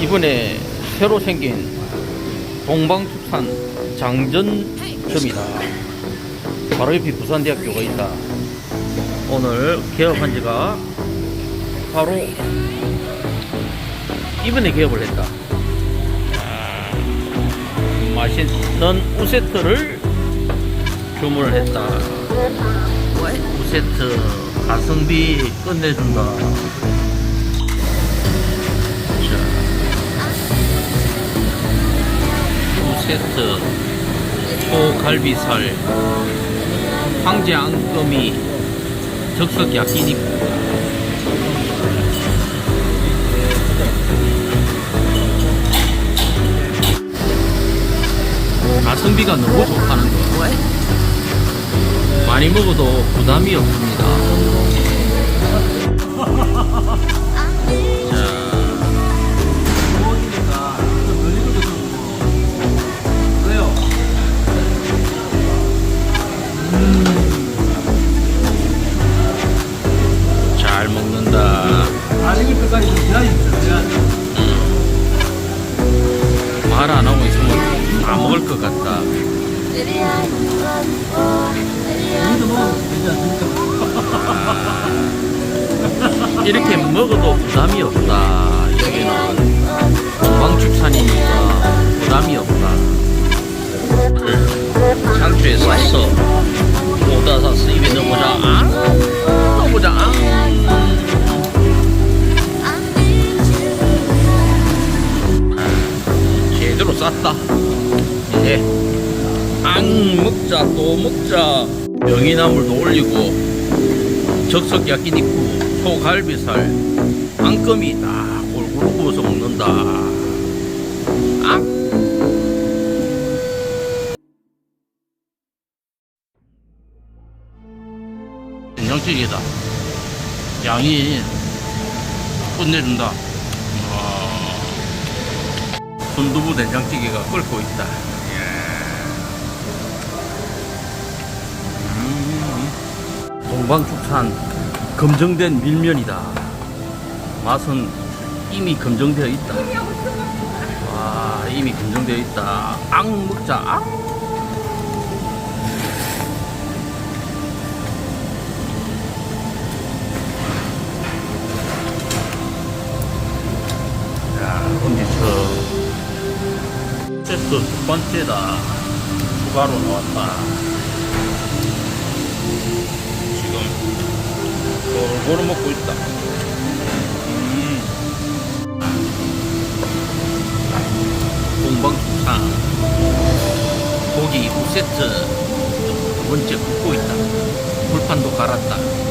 이번에 새로 생긴 동방축산 장전점이다. 바로 옆에 부산대학교가 있다. 오늘 개업한 지가 바로 이번에 개업을 했다. 아, 맛있는 우세트를 주문을 했다. 우세트 가성비 끝내준다. 자, 우세트. 소갈비살. 황제 앙금이 적석 야끼니쿠 가성비가 너무 좋다는 거. 많이 먹어도 부담이 없습니다. 자, 잘 먹는다. 말안 하고 있으면 다 먹을 것 같다. 이렇게 먹어도 부담이 없다. 여기는 동방축산이니까 부담이 없다. 상추에 쌌어. 오다 샀어. 입에 넣어보자. 아, 넣어보자. 아. 제대로 쌌다. 이제 앙 먹자 또 먹자. 명이나물도 올리고 적석 야끼니쿠 소갈비살 앙금이 딱 골고루 구워서 먹는다. 앙. 된장찌개다. 양이 끝내준다. 와. 순두부 된장찌개가 끓고 있다. 음. 동방축산 검정된 밀면이다. 맛은 이미 검정되어 있다. 와, 이미 검정되어 있다. 앙 먹자. 앙. 자, 언니처 세트 두 번째다. 추가로 나왔다. 지금 골고루 먹고 있다. 음. 동방축산 고기 5세트 두 번째 굽고 있다. 불판도 갈았다.